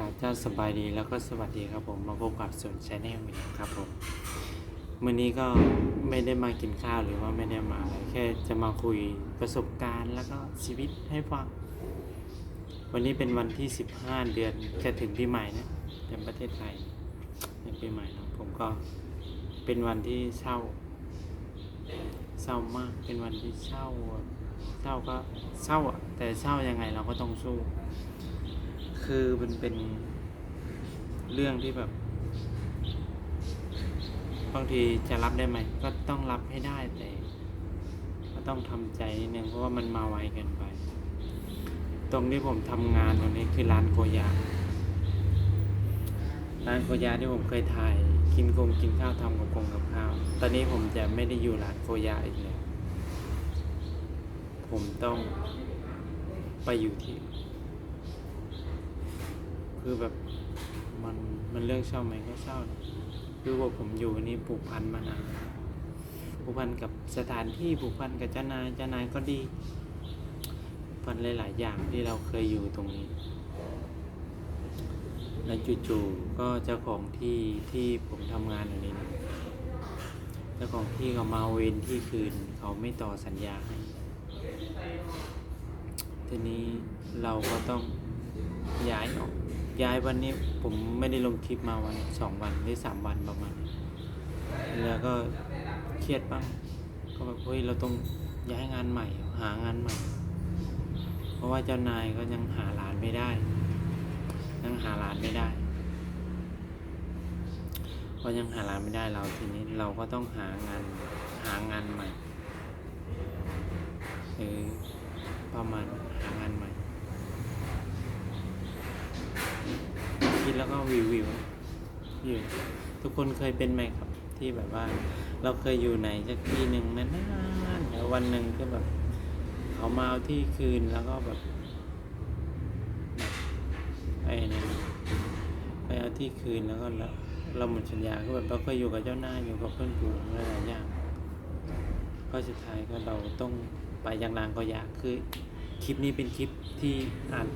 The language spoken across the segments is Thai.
ครับเจ้าสบายดีแล้วก็สวัสดีครับผมมาพบกับส่วนชแนลอีกแล้วครับผมวันนี้ก็ไม่ได้มากินข้าวหรือว่าไม่ได้มาอะไรแค่จะมาคุยประสบการณ์แล้วก็ชีวิตให้ฟัง วันนี้เป็นวันที่ 15 เดือนจะถึงปีใหม่นะในประเทศไทยในปีใหม่นะผมก็เป็นวันที่เศร้าเศร้ามากเป็นวันที่เศร้าเศร้าก็เศร้าอะแต่เศร้ายังไงเราก็ต้องสู้ คือมันเป็นเรื่องที่แบบ บางทีจะรับได้ไหม ก็ต้องรับให้ได้แต่ ก็ต้องทำใจนิดนึงเพราะว่ามันมาไวเกินไป ตรงที่ผมทำงานตรงนี้คือร้านโกยาร้านโกยาที่ผมเคยถ่าย กินกงกินข้าวทำกับกงกับข้าว ตอนนี้ผมจะไม่ได้อยู่ร้านโกยาอีกแล้วผมต้องไปอยู่ที่ คือแบบมันมันเรื่องเศร้าไหมก็เศร้านะคือว่าผมอยู่นี่ผูกพันมานานผูกพันกับสถานที่ผูกพันกับเจ้านายเจ้านายก็ดีพันหลายๆอย่างที่เราเคยอยู่ตรงนี้ แล้วจู่ๆก็เจ้าของที่ที่ผมทำงานอยู่นี่นะเจ้าของที่เขามาเวนที่คืนเขาไม่ต่อสัญญาให้ทีนี้เราก็ต้องย้ายออก ย้ายวันนี้ผมไม่ได้ลงคลิปมาวันสองวันหรือสามวันประมาณแล้วก็เครียดบ้างก็แบบเฮ้ยเราต้องย้ายงานใหม่ หางานใหม่ เพราะว่าเจ้านายก็ยังหาหลานไม่ได้ยังหาหลานไม่ได้พอยังหาหลานไม่ได้เราทีนี้เราก็ต้องหางานหางานใหม่เออประมาณหางานใหม่ คิดแล้วก็วิววิวอยู่ทุกคนเคยเป็นไหมครับ ที่แบบว่า เราเคยอยู่ไหนสักที่หนึ่งนานๆแล้ววันหนึ่งก็แบบเขามาเอาที่คืนแล้วก็แบบไอ้นั่ไปเอาที่คืนแล้วก็เราเราหมดสัญญาก็แบบเราเคยอยู่กับเจ้านายอยู่กับเพื่อนฝูงหลายอย่างก็สุดท้ายก็เราต้องไปยังรางก็อยากคือคลิปนี้เป็นคลิปที่อ่าน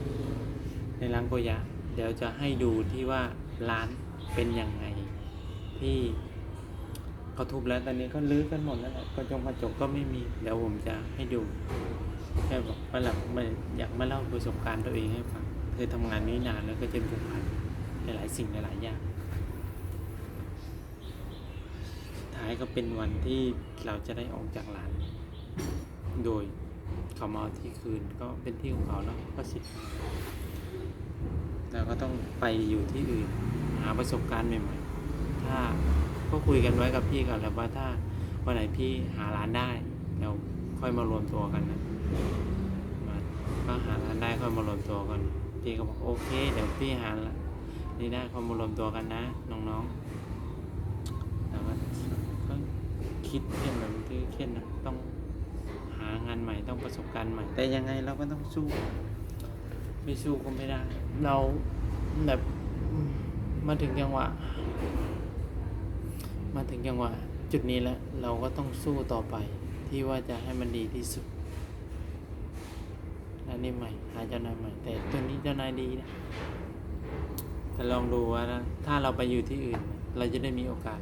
ในรางก็อยาก เดี๋ยวจะให้ดูที่ว่าร้านเป็นยังไง ที่เขาทุบแล้วตอนนี้ก็รื้อกันหมดแล้วแหละกระจกกระจกก็ไม่มี เดี๋ยวผมจะให้ดูแค่บอกว่าหลักมาอยากมาเล่าประสบการณ์ตัวเองให้ฟังเคือทำงานนี้นานแล้วก็จะผูกพันในหลายสิ่งในหลายอย่างท้ายก็เป็นวันที่เราจะได้ออกจากร้าน โดยเขามาที่คืนก็เป็นที่ของเขาเนาะก็สิทธิ์ เราก็ต้องไปอยู่ที่อื่นหาประสบการณ์ใหม่ๆ ถ้าก็คุยกันไว้กับพี่ก่อนแล้วว่าถ้าวันไหนพี่หาร้านได้เราค่อยมารวมตัวกันนะมาก็หาร้านได้ค่อยมารวมตัวกันพี่ก็บอกโอเค เดี๋ยวพี่หาละนี่ได้ค่อยมารวมตัวกันนะน้องๆแล้วก็คิดเข้มแบบที่เครียดนะต้องหางานใหม่ต้องประสบการณ์ใหม่ แต่ยังไงเราก็ต้องสู้ ไม่สู้ก็ไม่ได้ เราแบบอืมมาถึงจังหวะ มาถึงจังหวะ จุดนี้แล้ว เราก็ต้องสู้ต่อไป ที่ว่าจะให้มันดีที่สุดและนี่ใหม่ หาเจ้านายใหม่ แต่ตัวนี้เจ้านายดีนะแต่ลองดูว่านะถ้าเราไปอยู่ที่อื่น เราจะได้มีโอกาส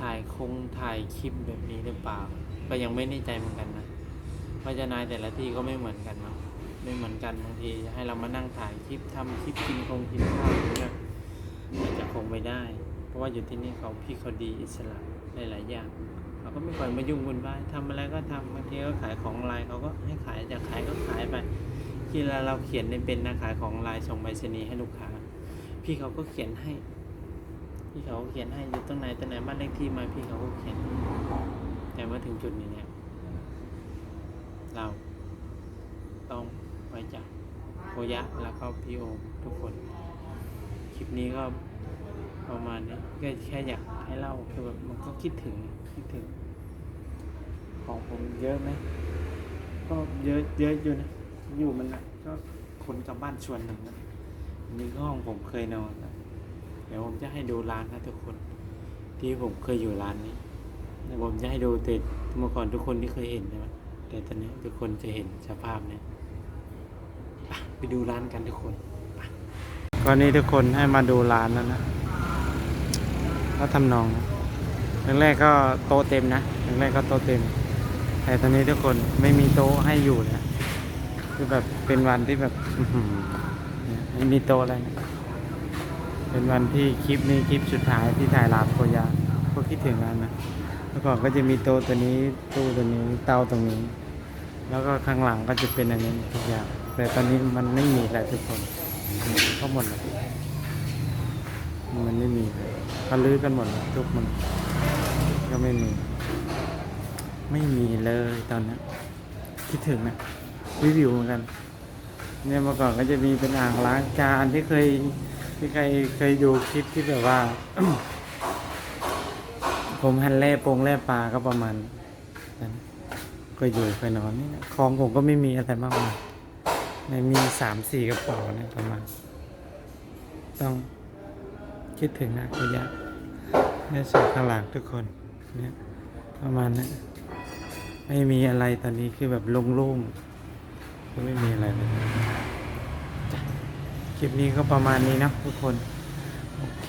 ถ่ายคงถ่ายคลิปแบบนี้หรือเปล่า ก็ยังไม่แน่ใจเหมือนกันนะว่าเจ้านายแต่ละที่ก็ไม่เหมือนกันเนาะ ไม่เหมือนกันบางทีให้เรามานั่งถ่ายคลิปทำคลิปกินคงกินข้าวอย่างเนี่ยอาจจะคงไม่ได้ เพราะว่าอยู่ที่นี่เขาพี่เขาดีอิสระหลายๆอย่างเขาก็ไม่ค่อยมายุ่งวุ่นวายทำอะไรก็ทำบางทีก็ขายของไลน์เขาก็ให้ขายจะขายก็ขายไปที่เราเราเขียนในเป็นนะขายของไลน์ส่งไปรษณีย์ให้ลูกค้า พี่เขาก็เขียนให้ พี่เขาก็เขียนให้อยู่ตรงไหนตรงไหนบ้านเลขที่มาพี่เขาก็เขียนแต่มาถึงจุดนี้เนี่ยเรา ไว้ใจโอยะแล้วก็พี่โอมทุกคน คลิปนี้ก็ประมาณนี้ก็แค่อยากให้เล่าคือแบบมันก็คิดถึงคิดถึง ของผมเยอะไหมก็เยอะเยอะอยู่นะอยู่มันนะก็คนกลับบ้านชวนหนึ่งนะนี่ก็ห้องผมเคยนอนนะเดี๋ยวผมจะให้ดูร้านนะทุกคน ที่ผมเคยอยู่ร้านนี้เดี๋ยวผมจะให้ดูแต่เมื่อก่อนทุกคนที่เคยเห็นใช่ไหมแต่ตอนนี้ทุกคนจะเห็นสภาพเนี่ย ไปดูร้านกันทุกคนก็นี่ทุกคนให้มาดูร้านแล้วนะก็ทำนองนะแรกๆก็โต๊ะเต็มนะแรกๆก็โต๊ะเต็ม แต่ตอนนี้ทุกคนไม่มีโต๊ะให้อยู่แล้วคือแบบเป็นวันที่แบบไม่มีโต๊ะอะไรนะเป็นวันที่คลิปนี้คลิปสุดท้ายที่ถ่ายลาบโคยาก็คิดถึงร้านนะเมื่อก่อนก็จะมีโต๊ะตัวนี้ตู้ตัวนี้เตาตรงนี้ แล้วก็ข้างหลังก็จะเป็นอันนี้ทุกอย่าง แต่ตอนนี้มันไม่มีแล้วทุกคนก็หมดแล้วมันไม่มีแล้วก็ลื้อกันหมดแล้วทุกมันก็ไม่มี ไม่มีเลยตอนนี้คิดถึงนะรีวิวเหมือนกัน เนี่ยเมื่อก่อนก็จะมีเป็นอ่างล้างจานที่เคยที่ใครเคยดูคลิปที่แบบว่า ผมหันแล่โปงแล่ปลาก็ประมาณนั้นก็อยู่ไปนอนนี่นะของผมก็ไม่มีอะไรมากมาย ไม่มีสามสี่กระเป๋านะประมาณ ต้องคิดถึงนะก็ยากเนี่ยส่วนข้างหลังทุกคนเนี่ยประมาณนั้นไม่มีอะไรตอนนี้คือแบบโล่งๆก็ไม่มีอะไรเลยจ้ะคลิปนี้ก็ประมาณนี้นะทุกคน โอเค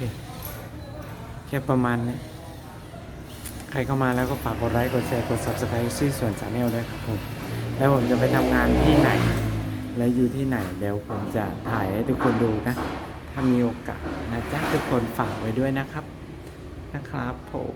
แค่ประมาณนี้ใครเข้ามาแล้วก็ฝากกดไลค์ กดแชร์ กด subscribe ชื่อส่วนสาแนลด้วยครับผม แล้วผมจะไปทำงานที่ไหน และอยู่ที่ไหนเดี๋ยวผมจะถ่ายให้ทุกคนดูนะ ถ้ามีโอกาสนะจ๊ะทุกคนฝากไว้ด้วยนะครับ นะครับผม